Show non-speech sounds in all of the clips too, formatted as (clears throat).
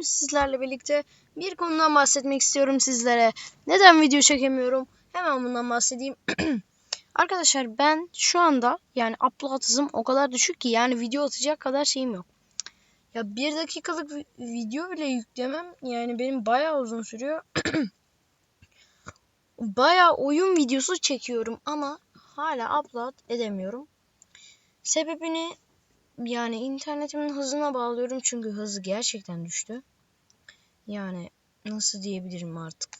bugün sizlerle birlikte bir konudan bahsetmek istiyorum sizlere. Neden video çekemiyorum? Hemen bundan bahsedeyim. (clears throat) Arkadaşlar ben şu anda yani upload hızım o kadar düşük ki yani video atacak kadar şeyim yok. Ya bir dakikalık vi- video bile yüklemem yani benim bayağı uzun sürüyor. (clears throat) bayağı oyun videosu çekiyorum ama hala upload edemiyorum. Sebebini yani internetimin hızına bağlıyorum çünkü hızı gerçekten düştü. Yani nasıl diyebilirim artık.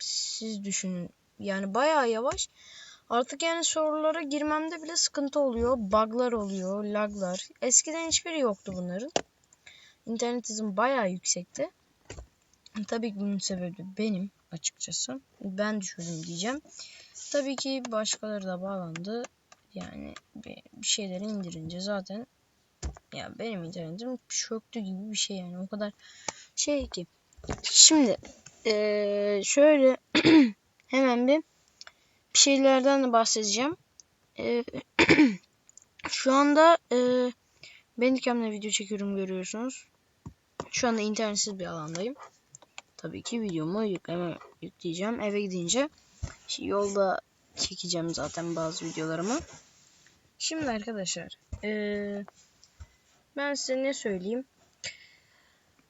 Siz düşünün. Yani bayağı yavaş. Artık yani sorulara girmemde bile sıkıntı oluyor. Bug'lar oluyor, lag'lar. Eskiden hiçbiri yoktu bunların. İnternet hızım bayağı yüksekti. Tabii ki bunun sebebi benim açıkçası. Ben düşürdüm diyeceğim. Tabii ki başkaları da bağlandı. Yani bir bir şeyleri indirince zaten ya benim internetim çöktü gibi bir şey yani o kadar şey ki. Şimdi eee, şöyle (clears throat) hemen bir bir şeylerden de bahsedeceğim. Eee, (clears throat) şu anda eee Bandicam'la video çekiyorum görüyorsunuz. Şu anda internetsiz bir alandayım. Tabii ki videomu yükleme yükleyeceğim. Eve gidince yolda çekeceğim zaten bazı videolarımı. Şimdi arkadaşlar eee, ben size ne söyleyeyim.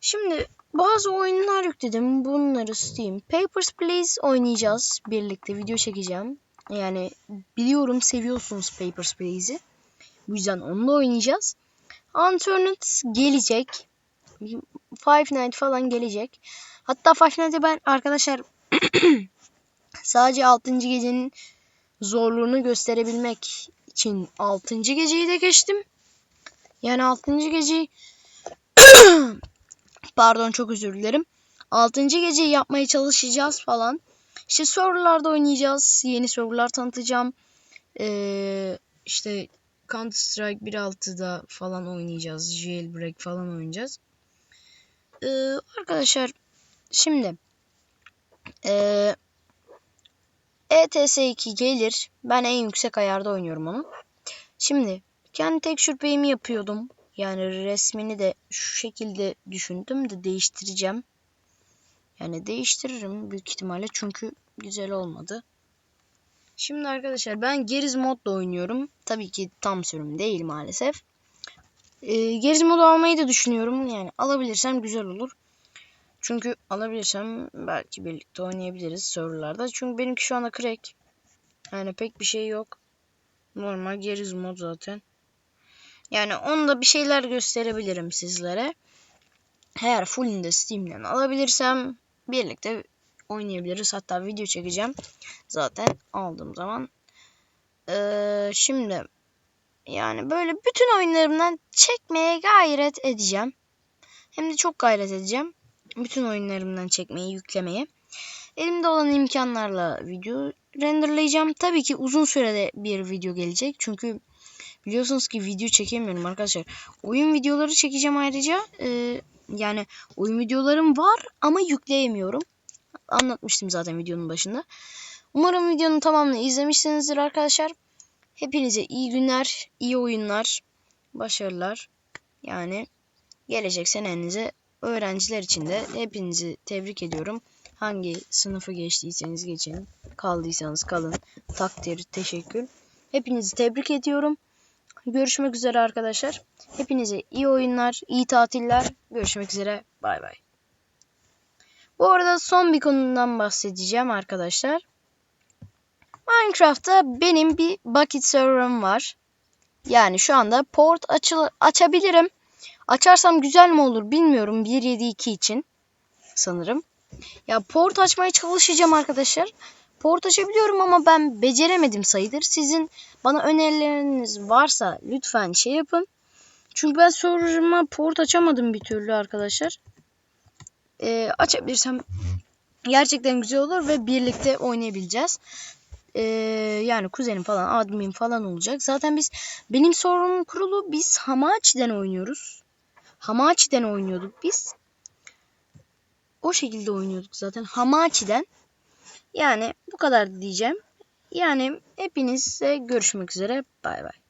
Şimdi bazı oyunlar yükledim. Bunları Steam. Papers, Please oynayacağız. Birlikte video çekeceğim. Yani biliyorum seviyorsunuz Papers, Please'i. Bu yüzden onunla oynayacağız. Unturned gelecek. Five Night falan gelecek. Hatta Five Night'ı ben arkadaşlar (clears throat) sadece 6. gecenin zorluğunu gösterebilmek için 6. geceyi de geçtim. Yani 6. geceyi (clears throat) pardon çok özür dilerim. 6. geceyi yapmaya çalışacağız falan. İşte serverlarda oynayacağız. Yeni serverlar tanıtacağım. Ee, işte Counter Strike 1.6'da falan oynayacağız. Jailbreak falan oynayacağız. Ee, arkadaşlar şimdi ee, ETS2 gelir. Ben en yüksek ayarda oynuyorum onu. Şimdi kendi texture pack'imi yapıyordum. Yani resmini de şu şekilde düşündüm de değiştireceğim. Yani değiştiririm büyük ihtimalle çünkü güzel olmadı. Şimdi arkadaşlar ben Geriz modda oynuyorum. Tabii ki tam sürüm değil maalesef. Ee, Geriz modu almayı da düşünüyorum. Yani alabilirsem güzel olur. Çünkü alabilirsem belki birlikte oynayabiliriz serverlarda. Çünkü benimki şu anda crack. Yani pek bir şey yok. Normal geriz mod zaten. Yani onda bir şeyler gösterebilirim sizlere. Eğer fullinde Steam'den alabilirsem birlikte oynayabiliriz. Hatta video çekeceğim. Zaten aldığım zaman. Ee, şimdi yani böyle bütün oyunlarımdan çekmeye gayret edeceğim. Hem de çok gayret edeceğim bütün oyunlarımdan çekmeyi, yüklemeyi. Elimde olan imkanlarla video renderlayacağım. Tabii ki uzun sürede bir video gelecek. Çünkü biliyorsunuz ki video çekemiyorum arkadaşlar. Oyun videoları çekeceğim ayrıca. Ee, yani oyun videolarım var ama yükleyemiyorum. Anlatmıştım zaten videonun başında. Umarım videonun tamamını izlemişsinizdir arkadaşlar. Hepinize iyi günler, iyi oyunlar, başarılar. Yani gelecek senenize öğrenciler için de hepinizi tebrik ediyorum. Hangi sınıfı geçtiyseniz geçin, kaldıysanız kalın. Takdir, teşekkür. Hepinizi tebrik ediyorum. Görüşmek üzere arkadaşlar. Hepinize iyi oyunlar, iyi tatiller. Görüşmek üzere. Bay bay. Bu arada son bir konudan bahsedeceğim arkadaşlar. Minecraft'ta benim bir bucket server'ım var. Yani şu anda port açıl açabilirim. Açarsam güzel mi olur bilmiyorum 1.7.2 için sanırım. Ya port açmaya çalışacağım arkadaşlar. Port açabiliyorum ama ben beceremedim sayıdır. Sizin bana önerileriniz varsa lütfen şey yapın. Çünkü ben serverıma port açamadım bir türlü arkadaşlar. Ee, açabilirsem gerçekten güzel olur ve birlikte oynayabileceğiz. Ee, yani kuzenim falan admin falan olacak. Zaten biz benim sorunum kurulu biz Hamachi'den oynuyoruz. Hamachi'den oynuyorduk biz. O şekilde oynuyorduk zaten Hamachi'den. Yani bu kadar diyeceğim. Yani hepinizle görüşmek üzere. Bay bay.